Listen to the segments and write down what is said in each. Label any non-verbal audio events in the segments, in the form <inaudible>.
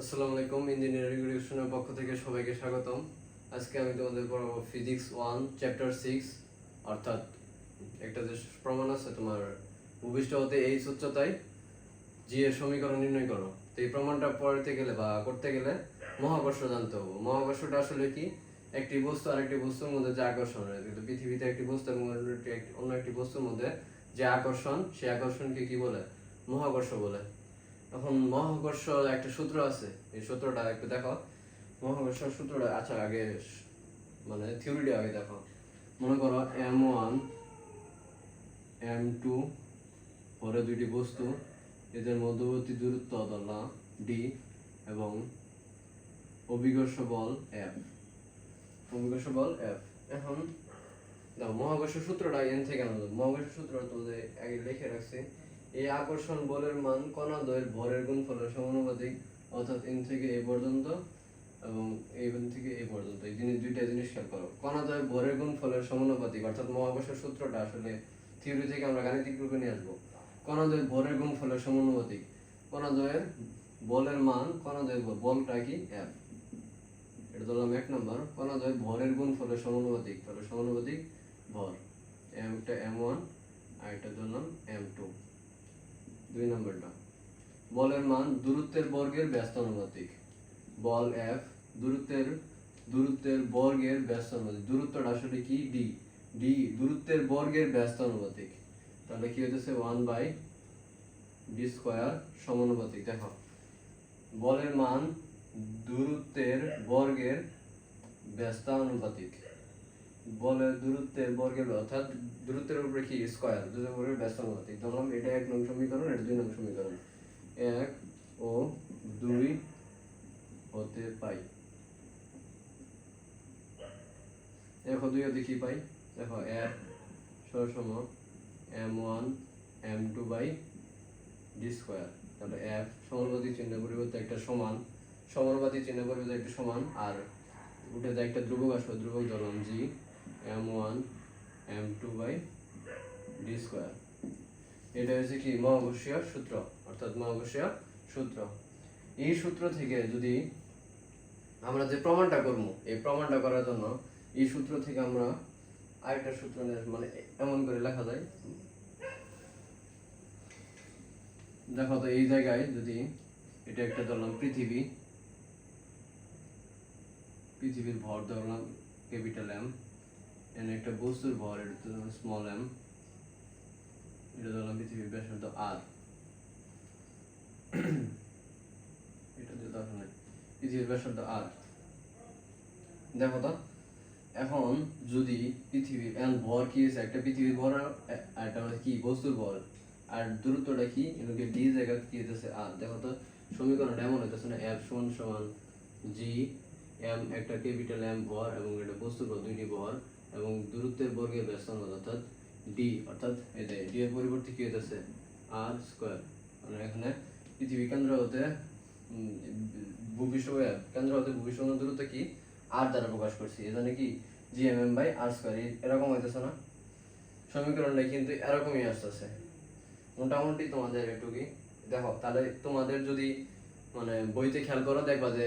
আসসালামু আলাইকুম, ইঞ্জিনিয়ারিং রেগুলেশনের পক্ষ থেকে সবাইকে স্বাগতম। আজকে আমি তোমাদের পড়াবো ফিজিক্স ওয়ান, চ্যাপ্টার সিক্স, অর্থাৎ একটা যে প্রমাণ আছে তোমার হতে উচ্চতায় জি এর সমীকরণ নির্ণয় করো। তো এই প্রমাণটা পড়তে গেলে বা করতে গেলে মহাকর্ষ জানতে হবে। মহাকর্ষটা আসলে কি? একটি বস্তু আরেকটি বস্তুর মধ্যে যে আকর্ষণ কিন্তু পৃথিবীতে একটি বস্তু এবং একটি- অন্য একটি বস্তুর মধ্যে যে আকর্ষণ, সেই আকর্ষণকে কি বলে? মহাকর্ষ বলে। এখন মহাকর্ষ একটা সূত্র আছে, এই সূত্রটা একটু দেখো। মহাকর্ষ সূত্রটা আচ্ছা আগে মানে থিওরিটা আগে দেখো। মনে করো এম ওয়ান, এম টু, পরে দুইটি বস্তু, এদের মধ্যবর্তী দূরত্ব ধরলাম ডি এবং অভিকর্ষ বল এফ অভিকর্ষ বল এফ এখন দাও মহাকর্ষ সূত্রটা এন থেকে আনন্দ মহাকর্ষ সূত্র তোমাদের আগে লিখে রাখছি। এই আকর্ষণ বলের মান কণাদ্বয়ের ভরের গুণফলের সমানুপাতিক অর্থাৎ এন থেকে এই পর্যন্ত এবং এই থেকে এই পর্যন্ত। এই জিনিস দুইটা জিনিস খেয়াল করো। কণাদ্বয়ের ভরের গুণফলের সমানুপাতিক, অর্থাৎ মহাকর্ষ সূত্রটা আসলে থিওরি থেকে আমরা গাণিতিক রূপে নিয়ে আসব। কণাদ্বয়ের ভরের গুণফলের সমানুপাতিক, কণাদ্বয়ের বলের মান কণাদ্বয়ের বল বলটা কি? এফ এটা ধরলাম এক নম্বর। কণাদ্বয়ের ভরের গুণফলের সমানুপাতিক, তাহলে সমানুপাতিক ভর। এমটা এম ওয়ান আর এটা ধরলাম এম টু দুই নম্বরটা। বলের মান দূরত্বের বর্গের ব্যস্ত অনুপাতিক। বল এফ দূরত্বের দূরত্বের বর্গের ব্যস্ত অনুপাতিক। দূরত্বটা আসলে কি? ডি ডি দূরত্বের বর্গের ব্যস্ত অনুপাতিক। তাহলে কি হইতেছে? ওয়ান বাই ডি স্কোয়ার সমানুপাতিক। দেখো, বলের মান দূরত্বের বর্গের ব্যস্তানুপাতিক বলের দূরত্বের বর্গের অর্থাৎ দূরত্বের উপরে কি? স্কয়ার উপরে ব্যস্তানুপাতিক ধরলাম এটা এক নং সমীকরণ, এটা দুই নং সমীকরণ। এক ও দুই হতে পাই। ও দুই হতে কি পাই? দেখো, এক সম M one, M two by D square. তাহলে চিহ্ন পরিবর্তে একটা সমান, সমানুপাতিক চিহ্ন পরিবর্তে একটা সমান, আর উঠে যায় একটা ধ্রুবক আসবে, ধ্রুবক ধরলাম G. M one M two by এটা হচ্ছে কি? মহাকর্ষীয় সূত্র, অর্থাৎ মহাকর্ষীয় সূত্র। এই সূত্র থেকে যদি আমরা যে প্রমাণটা করব, এই প্রমাণটা করার জন্য এই সূত্র থেকে আমরা আরেকটা সূত্র মানে এমন করে লেখা যায়। দেখো তো, এই জায়গায় যদি এটা একটা ধরলাম পৃথিবী, পৃথিবীর ভর ধরলাম ক্যাপিটাল এম একটা বস্তুর ভর, এটা ধরলাম স্মল এম এটা ধরলাম পৃথিবীর ব্যাসার্ধ আর এটা একটা পৃথিবীর কি? বস্তুর ভর। আর দূরত্বটা কি? ডি জায়গা কি হইতেছে দেখো তো, সমীকরণটা এমন হইতেছে না এফ সমান সমান জি এম একটা ক্যাপিটাল এম ভর এবং এটা বস্তুর ভর, দুইটি ভর। এবং দূরত্বের বর্গের ব্যস্ত অনুপাত অর্থাৎ ডি অর্থাৎ এতে ডি এর পরিবর্তে কি হইতেছে? আর স্কোয়ার মানে এখানে পৃথিবী কেন্দ্র হতে ভূপৃষ্ঠ কেন্দ্র হতে ভূপৃষ্ঠ দূরত্ব কি? আর দ্বারা প্রকাশ করছি। এজন্য কি? G M M by R square এরকম হইতেছে না? সমীকরণটা কিন্তু এরকমই আসতেছে। মোটামুটি তোমাদের একটু কি? দেখো, তাহলে তোমাদের যদি মানে বইতে খেয়াল করো, দেখবা যে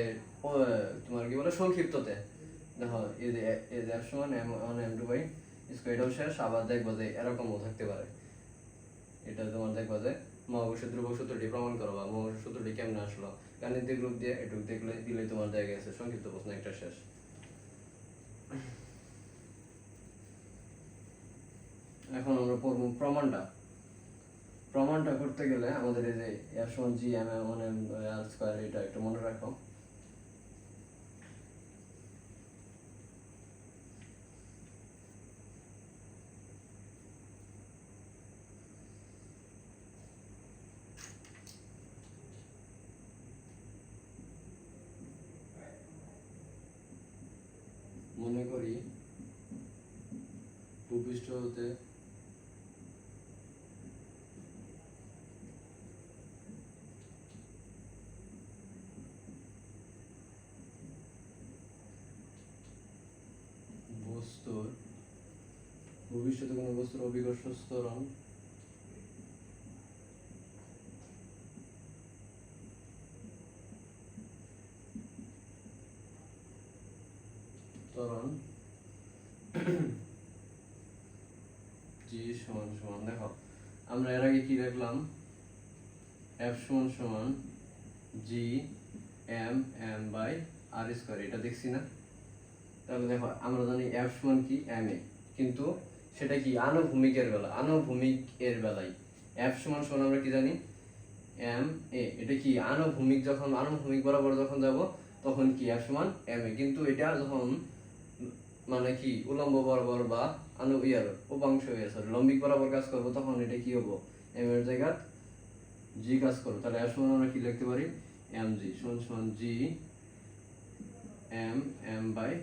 তোমার কি বলে? সংক্ষিপ্ততে। দেখো, এই যে এফ সমান M one M two by square এটাও শেষ, আবার দেখবা যে এরকমও থাকতে পারে। এটা তোমার দেখবা যে মহাকর্ষ ধ্রুবক সূত্রটি প্রমাণ করো বা মহাকর্ষ সূত্রটি কেমনে আসলো। গাণিতিক রূপ দিয়ে একটু দেখলে, দিলে তোমার জায়গা আছে সংক্ষিপ্ত প্রশ্ন, একটা শেষ। এখন আমরা পড়ব প্রমাণটা। প্রমাণটা করতে গেলে আমাদের এই যে এফ সমান G M M one M R square এটা একটু মনে রাখো। মনে করি ভূপৃষ্ঠ হতে বস্তুর ভবিষ্যতে কোনো বস্তুর অভিকর্ষ স্তরণ ত্বরণ জি সমান সমান, দেখো। আমরা এর আগে কি লিখলাম এফ সমান সমান G M M by R square এটা দেখছি না? তাহলে দেখো, আমরা জানি এফ সমান কি? এম এ কিন্তু সেটা কি? আনুভূমিকের বেলা, আনুভূমিক এর বেলায় এফ সমান সমান আমরা কি জানি? এম এ এটা কি? আনুভূমিক যখন, আনুভূমিক বরাবর যখন যাব, তখন কি এফ সমান এম এ কিন্তু এটা যখন মানে কি, উলম্ব বরাবর বা আনু ইয়ার উপাংশ সরি লম্বিক বরাবর কাজ করব, তখন এটা কি হব? এম এর জায়গা জি কাজ করব। তাহলে সমান আমরা কি লিখতে পারি? এম জি সমান সমান G M M by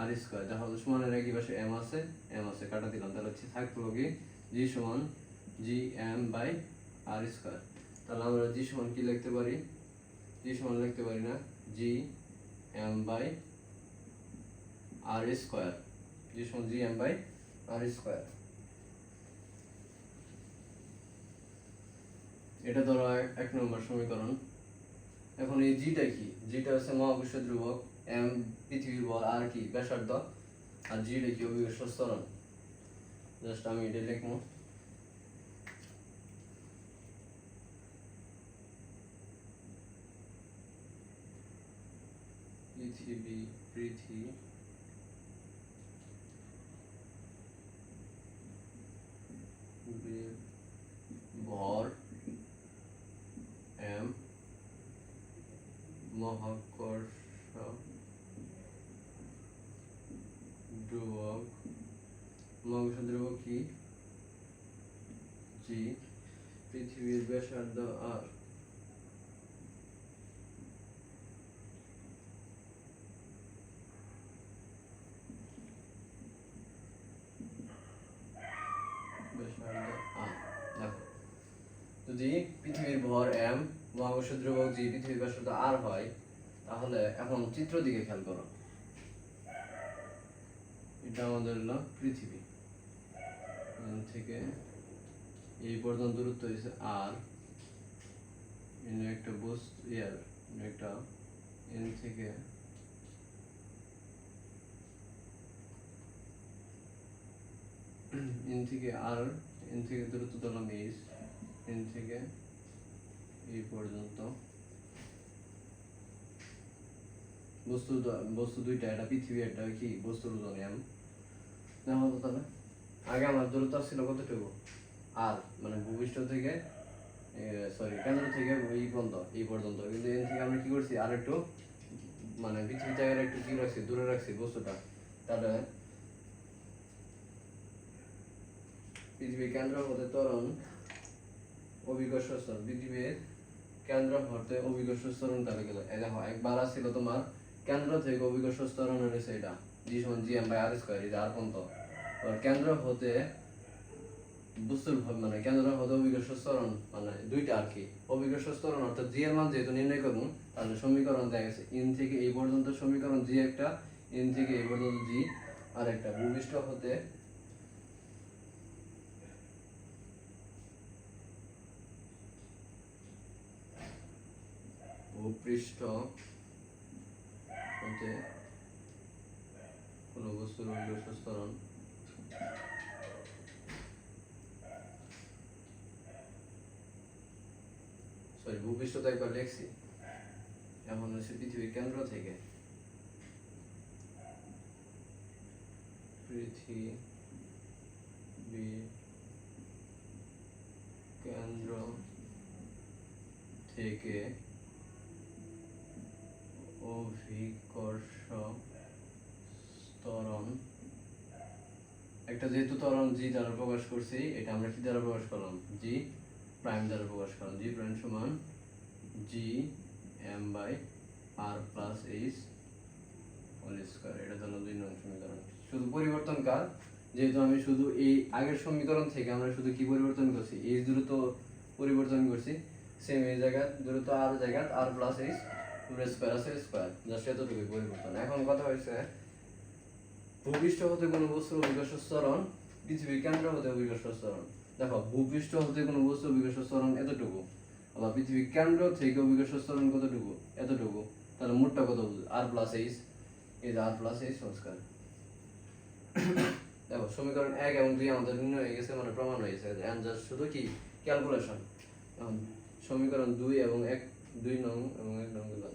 R square যা হলো সমানের একই পাশে এম আছে এম আছে, কাটা দিলাম। তাহলে হচ্ছে থাকল কি? জি সমান G M by R square তাহলে আমরা জি সমান কি লিখতে পারি? জি সমান লিখতে পারি না? G M by R square G সমান G M by R square এটা ধরো এক- নম্বর সমীকরণ। এখন এই জিটা কি? জিটা হচ্ছে মহাবিশ্ব ধ্রুবক এম পৃথিবীর বল আর কি? ব্যাসার্ধ। আর জিটা কি? অভিকর্ষ স্তরণ। জাস্ট আমি এটা লিখব। পৃথিবী পৃথিবী ভর এম মহাকর্ষ ধ্রুবক মহাকর্ষ ধ্রুবক কি জি পৃথিবীর ব্যাসার্ধ আর ব্যাসার্ধ আর দেখো যদি পৃথিবীর ভর এম মহাকর্ষ ধ্রুবক জি পৃথিবীর ব্যাসার্ধ আর হয়, তাহলে এখন চিত্র দিকে খেয়াল করো। এটা আমাদের হলো পৃথিবী। থেকে এই পর্যন্ত দূরত্ব হয়েছে আর। একটা বস্তু ইয়ার একটা, এন থেকে এন থেকে আর, এন থেকে দূরত্ব ধরলাম এইচ এন থেকে এই পর্যন্ত। বস্তু বস্তু দুইটা এটা পৃথিবী, একটা কি? বস্তুর ওজন এম দেখো তাহলে? আগে আমার দূরত্ব ছিল কতটুকু? আর মানে ভূপৃষ্ঠ থেকে সরি কেন্দ্র থেকে এই পর্যন্ত এই পর্যন্ত। কিন্তু এন থেকে আমরা কি করছি? আর একটু মানে পৃথিবী জায়গার একটু কি রাখছি? দূরে রাখছি বস্তুটা। তাহলে, পৃথিবীর কেন্দ্র হতে অভিকর্ষ স্তর পৃথিবীর কেন্দ্র হতে অভিকর্ষ স্তরণ তাহলে গেল এই দেখো একবার আসছিল তোমার কেন্দ্র থেকে অভিকর্ষ স্তরণ হয়েছে এটা জি সমান G M by R square এটা আর আর কেন্দ্র হতে ভাব মানে কেন্দ্র হতে অভিকর্ষ স্তরণ মানে দুইটা আর কি। অভিকর্ষ স্তরণ অর্থাৎ জি এর মান যেহেতু নির্ণয় করব, তাহলে সমীকরণ দেখা গেছে, ইন থেকে এই পর্যন্ত সমীকরণ জি একটা, ইন থেকে এই পর্যন্ত জি আর একটা ভূমিষ্ঠ হতে ভূপৃষ্ঠ হতে বস্তুর সরি ভূপৃষ্ঠ তো একবার লিখছি। হচ্ছে পৃথিবীর কেন্দ্র থেকে। পৃথিবী কেন্দ্র থেকে অভিকর্ষ ত্বরণ। একটা যেহেতু ত্বরণ জি দ্বারা প্রকাশ করছি, এটা আমরা কি দ্বারা প্রকাশ করলাম? জি প্রাইম দ্বারা প্রকাশ করলাম। জি প্রাইম সমান G M by R plus H whole square এটা দুই নং সমীকরণ। শুধু পরিবর্তন যেহেতু আমি শুধু এই আগের সমীকরণ থেকে আমরা শুধু কি পরিবর্তন করছি? এইচ দ্রুত পরিবর্তন করছি। সেম এই জায়গা আর জায়গা আর প্লাস এইচ পুরো স্কোয়ার আছে স্কোয়ার জাস্ট এতটুকুই পরিবর্তন। এখন কথা হয়েছে ভূপৃষ্ঠ হতে কোনো বস্তুর অভিকর্ষ স্তরণ পৃথিবীর কেন্দ্র হতে অভিকর্ষ স্তরণ দেখো, ভূপৃষ্ঠ হতে কোনো অভিকর্ষ স্তরণ এতটুকু। আবার পৃথিবীর কেন্দ্র থেকে অভিকর্ষ স্তরণ কতটুকু? এতটুকু। তাহলে মোটটা কত R plus H is R plus H whole square দেখো, সমীকরণ এক এবং দুই আমাদের নির্ণয় হয়ে গেছে মানে প্রমাণ হয়ে গেছে এখন শুধু কি? ক্যালকুলেশন সমীকরণ দুই এবং এক দুই নং এবং এক নংগুলো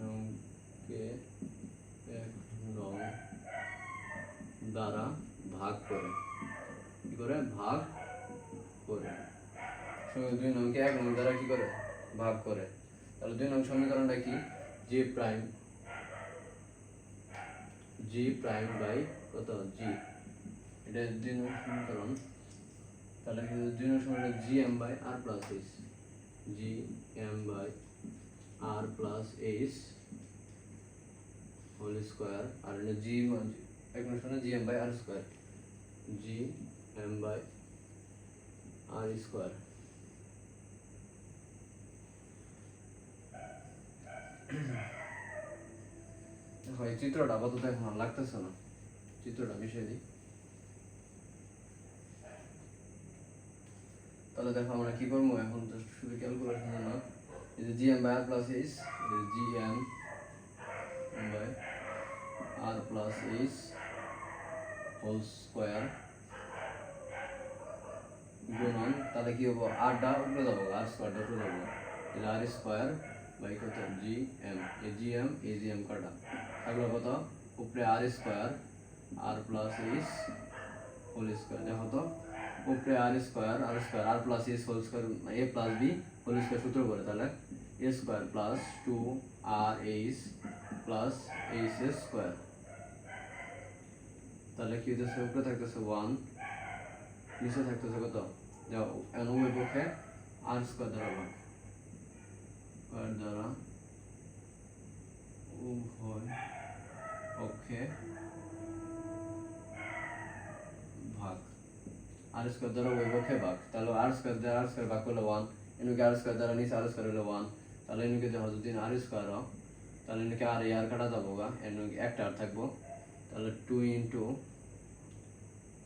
নংকে এক নং দ্বারা ভাগ করে কি করে ভাগ করে দুই নংকে এক নং দ্বারা কি করে? ভাগ করে তাহলে দুই নং সমীকরণটা কি? G prime G prime by কত? জি এটা দুই নং সমীকরণ। তাহলে দুই নং সমীকরণ G M by R plus H G M by R plus H whole square R G এক নং সমীকরণ G M by R square G M by R square এই চিত্রটা আপাতত এখন লাগতেছে না। চিত্রটা মিশিয়ে দিই। তাহলে দেখো আমরা কি করব? এখন তো শুধু ক্যালকুলেশন না এই যে G M by R plus H G M by R plus H whole square গুণন, তাহলে কি হব? আরটা উপরে যাব আর স্কোয়ারটা উপরে যাব। তাহলে আর স্কোয়ার বাই কত? জি এম এ জি এম এ জি এম কাটা থাকল কত? উপরে R square R plus H whole square দেখো তো। উপরে R square R square R plus H whole square A plus B whole square সূত্র করে তাহলে A square plus two R H plus H square তাহলে কি হইতেছে উপরে থাকতেছে ওয়ান নিচে থাকতেছে কত যাও এন উভয় পক্ষে আর স্কোয়ার দ্বারা ভাগ স্কোয়ার দ্বারা উভয় পক্ষে আর স্কোয়ার দ্বারা উভয় পক্ষে ভাগ তাহলে আর স্কোয়ার দ্বারা আর স্কোয়ার ভাগ করলে ওয়ান এনুকে আর স্কোয়ার দ্বারা নিচে আর স্কোয়ার হলে ওয়ান তাহলে এনুকে দেখো যদি আর স্কোয়ার হয় তাহলে এনুকে আর আর কাটা যাব গা এনুকে একটা আর থাকব। তাহলে two into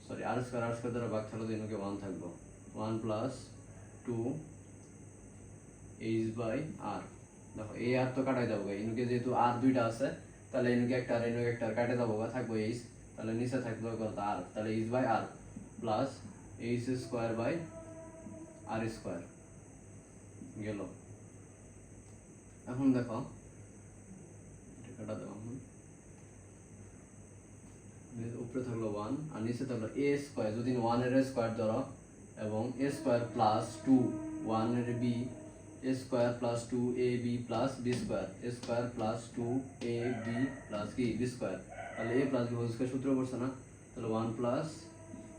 sorry R square R square দ্বারা ভাগ থাকলে তো এনুকে ওয়ান থাকব। One plus two H by R দেখো, এই আর তো কাটাই যাব এনুকে যেহেতু আর দুইটা আছে, তাহলে এনুকে একটা আর, এনুকে একটা আর কাটে যাব থাকব এইচ তাহলে নিচে থাকবে আর তাহলে H by R plus H square by R square গেল। এখন দেখো উপরে থাকল ওয়ান আর নিচে থাকল এ স্কোয়ার যদি ওয়ানের স্কোয়ার ধরো, এবং এ স্কোয়ার প্লাস টু ওয়ানের B A square plus two A B plus B square A square plus two A B plus কি? বি স্কোয়ার তাহলে A plus B whole square সূত্র পড়ছে না? তাহলে one plus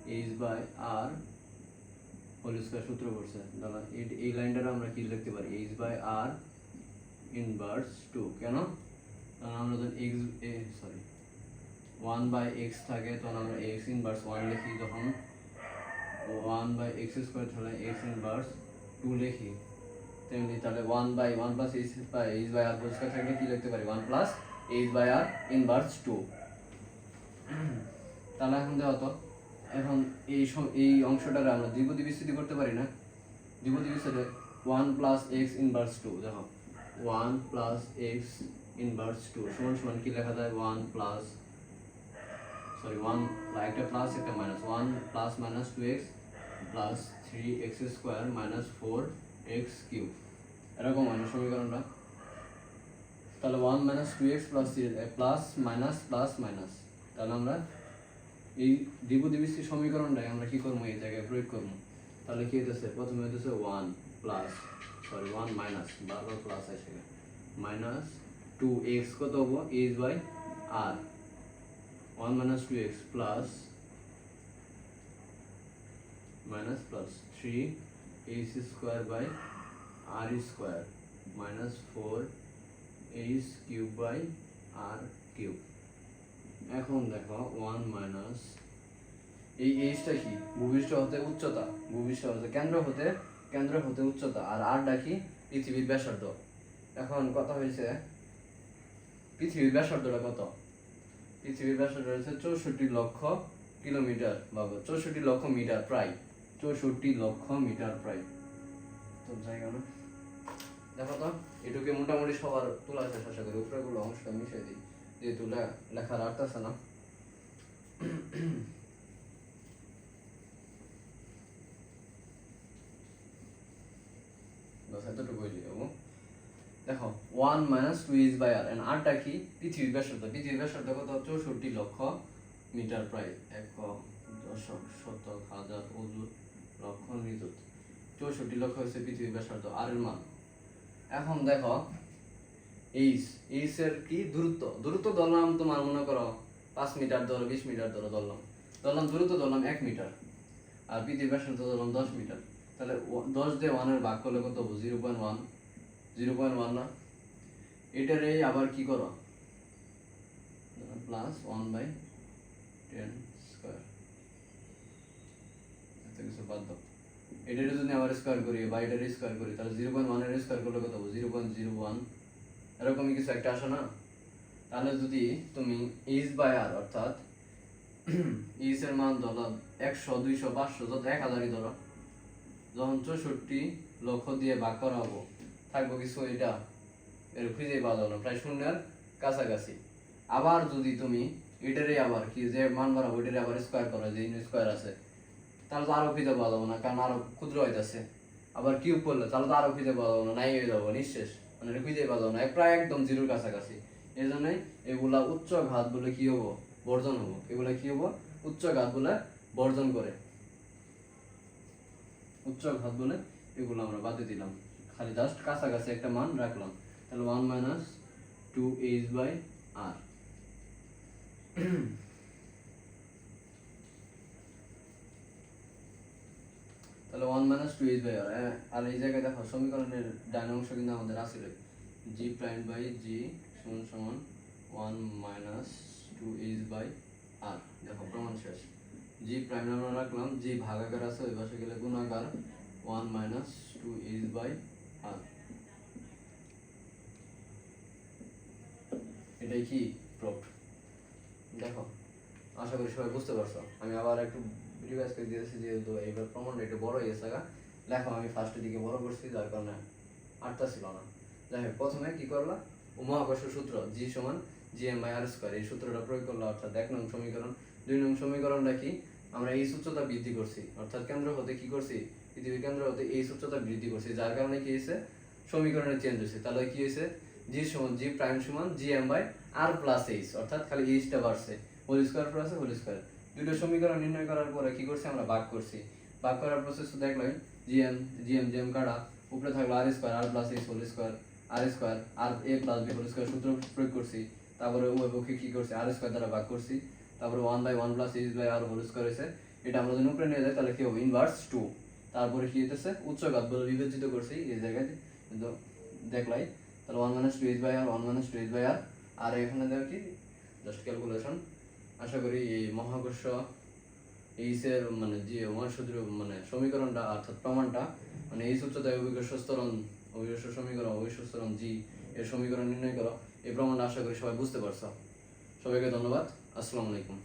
H by R whole square সূত্র পড়ছে তাহলে এই- লাইনটা আমরা কি লিখতে পারি? H by R inverse two কেন? কারণ আমরা যখন X sorry one by X থাকে, তখন আমরা এক্স ইনভার্স ওয়ান লিখি। যখন ওয়ান বাই এক্স স্কোয়ার তাহলে এক্স ইনভার্স টু লিখি। তেমনি তাহলে one by one plus H by H by R whole square থাকলে কি লিখতে পারি? One plus H by R inverse two তাহলে এখন দেখো তো এখন এই এই অংশটারে আমরা দ্বিপদী বিস্তৃতি করতে পারি না। দ্বিপদী বিস্তৃতি one plus X inverse two দেখো। One plus X inverse two সমান সমান কি লেখা যায়? ওয়ান প্লাস সরি ওয়ান একটা প্লাস একটা minus one plus minus two X plus three X square minus four X cube এরকম হয় সমীকরণটা? তাহলে one minus two X plus plus minus plus minus তাহলে আমরা এই দ্বিপদী সমীকরণটাই আমরা কি করব? এই জায়গায় প্রয়োগ করব। তাহলে কি হইতেছে? প্রথমে হইতেছে one plus sorry one minus বারবার প্লাস আসে। মাইনাস টু এক্স কত হব? H by R one minus two X plus minus plus three H square by R square minus four H cube by R cube এখন দেখো one minus এই এইচটা কি? ভূপৃষ্ঠ হতে উচ্চতা। ভূপৃষ্ঠ হতে কেন্দ্র হতে কেন্দ্র হতে উচ্চতা। আর আরটা কি? পৃথিবীর ব্যাসার্ধ। এখন কথা হয়েছে? পৃথিবীর ব্যাসার্ধটা কত? পৃথিবীর ব্যাসার্ধ রয়েছে চৌষট্টি লক্ষ কিলোমিটার বা চৌষট্টি লক্ষ মিটার প্রায়। চৌষট্টি লক্ষ মিটার প্রায়। তো দেখো তো, এটুকে মোটামুটি সবার তোলা আছে আশা করি। উপরে গুলো অংশটা মিশিয়ে দিই। যেহেতু লেখার আর্ট আছে না। দেখো one minus two is by R আরটা কি? পৃথিবীর ব্যাসার্ধ। পৃথিবীর ব্যাসার্ধ কত? চৌষট্টি লক্ষ মিটার প্রায় এক দশক, শতক, হাজার অজুর লক্ষ, নিযুত। চৌষট্টি লক্ষ হচ্ছে পৃথিবীর ব্যাসার্ধ আর মান। এখন দেখো এইচ এইচ এর কি? দূরত্ব। দূরত্ব ধরলাম তোমার, মনে করো, পাঁচ মিটার ধরো, বিশ মিটার ধরো, ধরলাম। ধরলাম দূরত্ব, ধরলাম এক মিটার। আর পৃথিবীর ব্যাসার্ধ ধরলাম দশ মিটার। তাহলে দশ দিয়ে ওয়ানের ভাগ করলে কত zero point one zero point one না? এটারে আবার কি করো? Plus one by ten square এত কিছু বাদ দাও। এটারে যদি আবার স্কোয়ার করি বা এটারে স্কোয়ার করি, তাহলে জিরো পয়েন্ট ওয়ানের স্কোয়ার করলে কত জিরো পয়েন্ট জিরো ওয়ান এরকমই কিছু একটা আসে না। তাহলে যদি তুমি এইচ বাই আর অর্থাৎ <clears throat> এইচ এর মান ধরো একশো, দুইশো, পাঁচশো, যত এক হাজারই ধরো, যখন চৌষট্টি লক্ষ দিয়ে ভাগ করা হব, থাকব কিছু এটা এর খুঁজে পাওয়া যাবে না, প্রায় শূন্যের কাছাকাছি। আবার যদি তুমি এটারে আবার কি যে মান বাড়াবো এটারে আবার স্কোয়ার করো, যে স্কোয়ার আছে, তাহলে তো আরও খুঁজে পাওয়া যাবে না, কারণ আরও ক্ষুদ্র হইতাছে। আবার কিউব করলে তাহলে তো আরও খুঁজে পাওয়া যাবে না, নাই হয়ে যাব, নিঃশেষ। মানে খুঁজে পাওয়া না, প্রায় একদম জিরোর কাছাকাছি। এই জন্যই এগুলা উচ্চ ঘাত বলে কি হব? বর্জন হব। এগুলা কি হব? উচ্চ ঘাত বলে বর্জন করে। উচ্চ ঘাত বলে এগুলো আমরা বাদে দিলাম। খালি জাস্ট কাছাকাছি একটা মান রাখলাম। তাহলে one minus two H by R তাহলে one minus two H by R R এই জায়গায় দেখো, সমীকরণের ডান অংশ কিন্তু আমাদের আসলে জি প্রাইম বাই জি সমান সমান one minus two H by R দেখো, প্রমাণ শেষ। জি প্রাইম আমরা রাখলাম জি ভাগাকার আছে, ওই পাশে গেলে গুণাকার one minus two H by R এটাই কি প্রুফ দেখো, আশা করি সবাই বুঝতে পারছ। আমি আবার একটু ভিডিও আজকে দিয়েছি যেহেতু এইবার প্রমাণটা একটু বড় হয়ে গেছে গা। লেখো আমি ফার্স্টের দিকে বড় করছি, যার কারণে আটটা ছিল না। যাই হোক, প্রথমে কি করলা? ও মহাকর্ষ সূত্র জি সমান G M by R square এই সূত্রটা প্রয়োগ অর্থাৎ এক নং সমীকরণ। দুই নং সমীকরণটা কি? আমরা এই বৃদ্ধি করছি। অর্থাৎ কেন্দ্র হতে কি করছি? পৃথিবীর কেন্দ্র হতে এই উচ্চতা বৃদ্ধি করছি, যার কারণে কি হয়েছে? সমীকরণে চেঞ্জ হয়েছে। তাহলে কি হয়েছে? জি সমান জি প্রাইম সমান G M by R plus H অর্থাৎ খালি এইচটা বাড়ছে। Whole square plus whole square দুটো সমীকরণ নির্ণয় করার পরে কি করছি আমরা? ভাগ করছি। ভাগ করার প্রসেস দেখলাম জিএম জিএম জিএম কাটা, উপরে থাকল R square R plus H whole square R square R A plus B whole square সূত্র প্রয়োগ করছি। তারপরে উভয় পক্ষে কি করছি? আর স্কোয়ার দ্বারা ভাগ করছি। তারপরে one by one plus H by R whole square হয়েছে। এটা আমরা যদি উপরে নিয়ে যাই, তাহলে কি হবে? ইনভার্স টু তারপরে কি হইতেছে? উচ্চঘাত বলে বিবেচিত করছি এই জায়গায় কিন্তু দেখলাই, তাহলে one minus two H by R one minus two H by R R এখানে দেওয়া কি? জাস্ট ক্যালকুলেশন আশা করি এই মহাকর্ষ এইসের মানে যে মহাসূত্র মানে সমীকরণটা অর্থাৎ প্রমাণটা মানে এই সূত্রতায় অভিকর্ষ স্তরণ অভিজ্ঞ সমীকরণ অভিজ্ঞ স্তরণ জি এর সমীকরণ নির্ণয় করো। এই প্রমাণটা আশা করি সবাই বুঝতে পারছ। সবাইকে ধন্যবাদ। আসসালামু আলাইকুম।